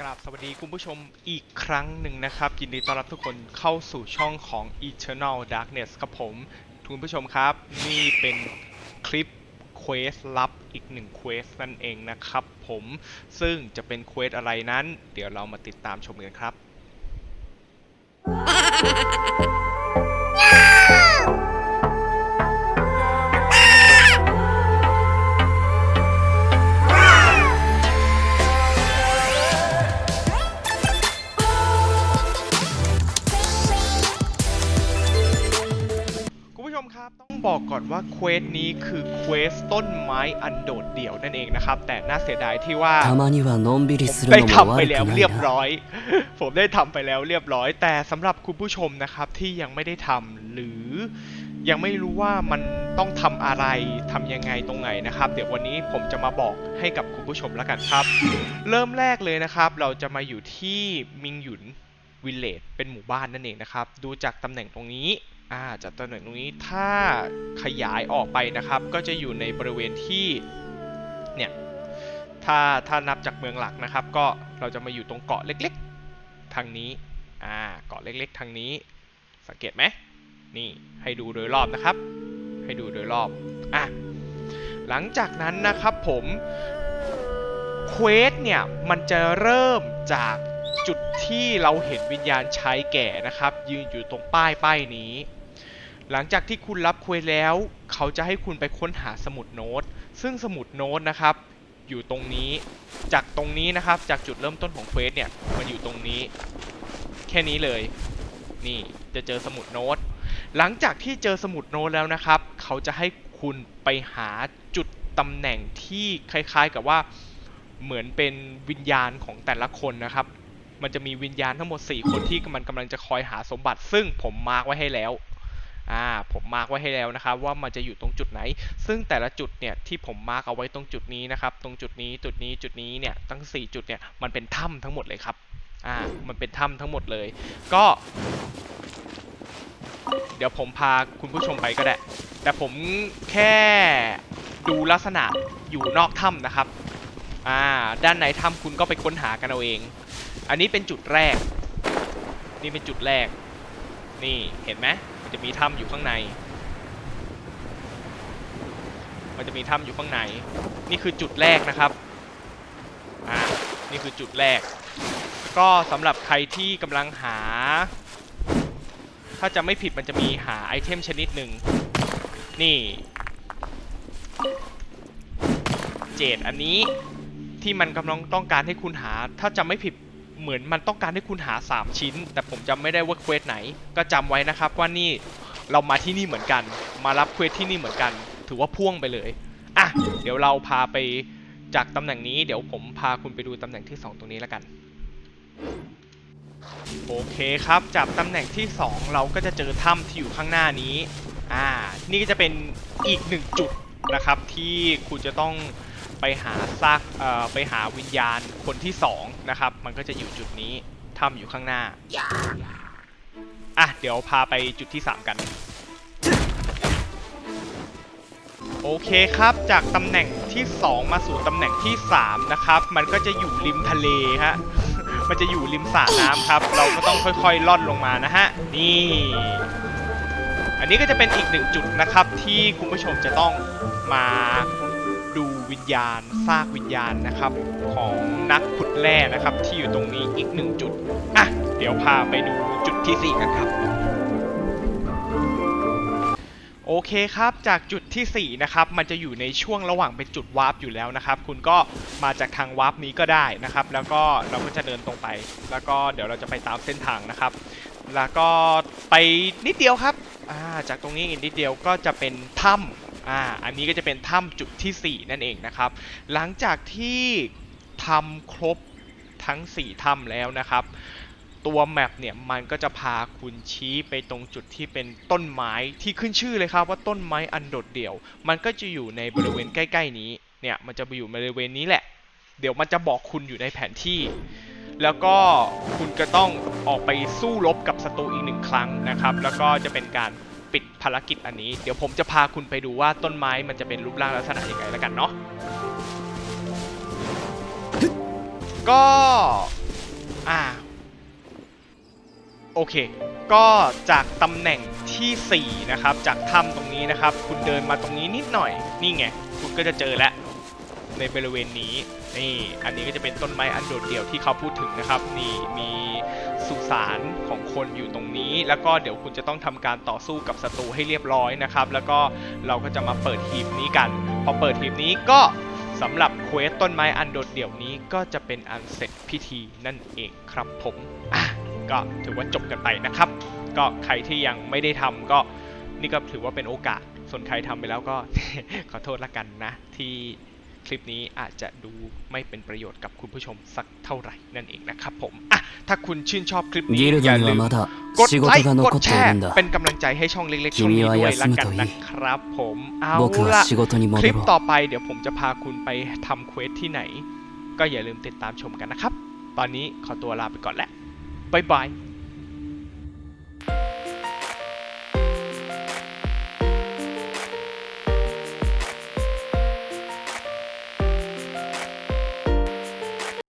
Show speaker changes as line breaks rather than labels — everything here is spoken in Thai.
กราบสวัสดีคุณผู้ชมอีกครั้งหนึ่งนะครับ ยินดีต้อนรับทุกคนเข้าสู่ช่องของ Eternal Darkness ครับผมคุณผู้ชมครับ นี่เป็นคลิปเควสลับอีกหนึ่งเควสนั่นเองนะครับผมซึ่งจะเป็นเควสอะไรนั้น เดี๋ยวเรามาติดตามชมกันครับ รับต้องบอกก่อนว่าเควสนี้คือเควสต้นไม้อันโดดเดี่ยวนั่นเองนะครับ แต่น่าเสียดายที่ว่าผมได้ทำไปแล้วเรียบร้อย ผมได้ทำไปแล้วเรียบร้อย แต่สำหรับคุณผู้ชมนะครับที่ยังไม่ได้ทำหรือยังไม่รู้ว่ามันต้องทำอะไรทำยังไงตรงไหนนะครับ เดี๋ยววันนี้ผมจะมาบอกให้กับคุณผู้ชมแล้วกันครับ เริ่มแรกเลยนะครับ เราจะมาอยู่ที่มิงหยุนวิลเลจเป็นหมู่บ้านนั่นเองนะครับ ดูจากตำแหน่งตรงนี้ อ่าจากตำแหน่งตรงนี้ถ้าขยายออกไปนะครับ ก็จะอยู่ในบริเวณที่เนี่ยถ้าถ้านับจากเมืองหลักนะครับ ก็เราจะมาอยู่ตรงเกาะเล็กๆ ทางนี้อ่าเกาะเล็กๆ ทางนี้ สังเกตไหมนี่ให้ดูโดยรอบนะครับ ให้ดูโดยรอบอะหลังจากนั้นนะครับผมเควสเนี่ยมันจะเริ่มจากจุดที่เราเห็นวิญญาณชายแก่นะครับ ยืนอยู่ตรงป้ายป้ายนี้ หลังจากที่คุณรับเควสแล้ว เขาจะให้คุณไปค้นหาสมุดโน้ต ซึ่งสมุดโน้ตนะครับ อยู่ตรงนี้ จากตรงนี้นะครับ จากจุดเริ่มต้นของเควสเนี่ย มันอยู่ตรงนี้ แค่นี้เลย นี่ จะเจอสมุดโน้ต หลังจากที่เจอสมุดโน้ตแล้วนะครับ เขาจะให้คุณไปหาจุดตำแหน่งที่คล้ายๆกับว่า เหมือนเป็นวิญญาณของแต่ละคนนะครับ มันจะมีวิญญาณทั้งหมด 4 คนที่มันกำลังจะคอยหาสมบัติ ซึ่งผมมาร์กไว้ให้แล้ว อ่าผมมาร์กไว้ให้แล้วนะครับว่ามันจะอยู่ตรงจุดไหน ซึ่งแต่ละจุดเนี่ยที่ผมมาร์กเอาไว้ตรงจุดนี้นะครับ ตรงจุดนี้จุดนี้จุดนี้เนี่ยทั้ง 4 จุดเนี่ยมันเป็นถ้ำทั้งหมดเลยครับอ่ามันเป็นถ้ำทั้งหมดเลย ก็ เดี๋ยวผมพาคุณผู้ชมไปก็ได้ แต่ผมแค่ดูลักษณะอยู่นอกถ้ำนะครับอ่าด้านในถ้ำคุณก็ไปค้นหากันเอาเอง อันนี้เป็นจุดแรก นี่เป็นจุดแรก นี่เห็นไหม มันจะมีถ้ำอยู่ข้างใน มันจะมีถ้ำอยู่ข้างใน นี่คือจุดแรกนะครับ อ่า นี่คือจุดแรก ก็สำหรับใครที่กำลังหา ถ้าจะไม่ผิดมันจะมีหาไอเทมชนิดหนึ่ง นี่ เจดอันนี้ที่มันกำลังต้องการให้คุณหา ถ้าจำไม่ผิด เหมือนมันต้องการให้คุณหา 3 ชิ้น แต่ผมจำไม่ได้ว่าเควสไหน ก็จำไว้นะครับว่านี่เรามาที่นี่เหมือนกัน มารับเควสที่นี่เหมือนกัน ถือว่าพ่วงไปเลยอะเดี๋ยวเราพาไปจากตำแหน่งนี้เดี๋ยวผมพาคุณไปดูตำแหน่งที่ 2 ตรงนี้แล้วกัน โอเคครับจากตำแหน่งที่ 2 เราก็จะเจอถ้ำที่อยู่ข้างหน้านี้อ่านี่ก็จะเป็นอีกหนึ่งจุดนะครับที่คุณจะต้อง ไปหาซากไปหาวิญญาณคนที่2นะครับ มันก็จะอยู่จุดนี้ถ้ำอยู่ข้างหน้าอะเดี๋ยวพาไปจุดที่ 3 กัน โอเคครับจากตำแหน่งที่ 2 มาสู่ตำแหน่งที่ 3 นะครับ มันก็จะอยู่ริมทะเลฮะมันจะอยู่ริมสระน้ำครับ เราก็ต้องค่อยๆล่อนลงมานะฮะ นี่ อันนี้ก็จะเป็นอีกหนึ่งจุดนะครับที่คุณผู้ชมจะต้องมา ดูวิญญาณซากวิญญาณนะครับ ของนักขุดแร่นะครับ ที่อยู่ตรงนี้อีกหนึ่งจุดอะเดี๋ยวพาไปดูจุดที่สี่กันครับ โอเคครับจากจุดทีสี่ 4 นะครับ มันจะอยู่ในช่วงระหว่างเป็นจุดวาร์ปอยู่แล้วนะครับ คุณก็มาจากทางวาร์ปนี้ก็ได้นะครับ แล้วก็เราก็จะเดินตรงไป แล้วก็เดี๋ยวเราจะไปตามเส้นทางนะครับ แล้วก็ไปนิดเดียวครับาจากตรงนี้อีกนิดเดียวก็จะเป็นถ้ำ อ่าอันนี้ก็จะเป็นถ้ำจุดทีสี่ 4 นั่นเองนะครับ หลังจากที่ทำครบทั้ง 4 ถ้ำแล้วนะครับ ตัวแมปเนี่ยมันก็จะพาคุณชี้ไปตรงจุดที่เป็นต้นไม้ที่ขึ้นชื่อเลยครับว่าต้นไม้อันโดดเดี่ยว มันก็จะอยู่ในบริเวณใกล้ ๆ นี้เนี่ยมันจะไปอยู่บริเวณนี้แหละ เดี๋ยวมันจะบอกคุณอยู่ในแผนที่ แล้วก็คุณก็ต้องออกไปสู้รบกับศัตรูอีกหนึ่งครั้งนะครับ แล้วก็จะเป็นการ ปิดภารกิจอันนี้ เดี๋ยวผมจะพาคุณไปดูว่าต้นไม้มันจะเป็นรูปร่างลักษณะยังไงแล้วกันเนาะก็อ่าโอเค ก็จากตำแหน่งทีสี่ 4 นะครับ จากถ้ำตรงนี้นะครับ คุณเดินมาตรงนี้นิดหน่อย นี่ไง คุณก็จะเจอแล้ว ในบริเวณนี้ นี่ อันนี้ก็จะเป็นต้นไม้อันโดดเดี่ยวที่เขาพูดถึงนะครับ นี่ มี สุสานของคนอยู่ตรงนี้ แล้วก็เดี๋ยวคุณจะต้องทำการต่อสู้กับศัตรูให้เรียบร้อยนะครับ แล้วก็เราก็จะมาเปิดหีบนี้กัน พอเปิดหีบนี้ก็สำหรับเควสต้นไม้อันโดดเดี่ยวนี้ก็จะเป็นอันเสร็จพิธีนั่นเองครับผมอะก็ถือว่าจบกันไปนะครับ ก็ใครที่ยังไม่ได้ทำก็นี่ก็ถือว่าเป็นโอกาส ส่วนใครทำไปแล้วก็ขอโทษละกันนะที่ คลิปนี้อาจจะดูไม่เป็นประโยชน์กับคุณผู้ชมสักเท่าไหร่นั่นเองนะครับผมอะถ้าคุณชื่นชอบคลิปนี้อย่าลืมกดไลค์กดแชร์เป็นกำลังใจให้ช่องเล็กๆช่องนี้ด้วยละกันนะครับผมเอาละคลิปต่อไปเดี๋ยวผมจะพาคุณไปทำเควสที่ไหน ก็อย่าลืมติดตามชมกันนะครับ ตอนนี้ขอตัวลาไปก่อนแล้วบายบาย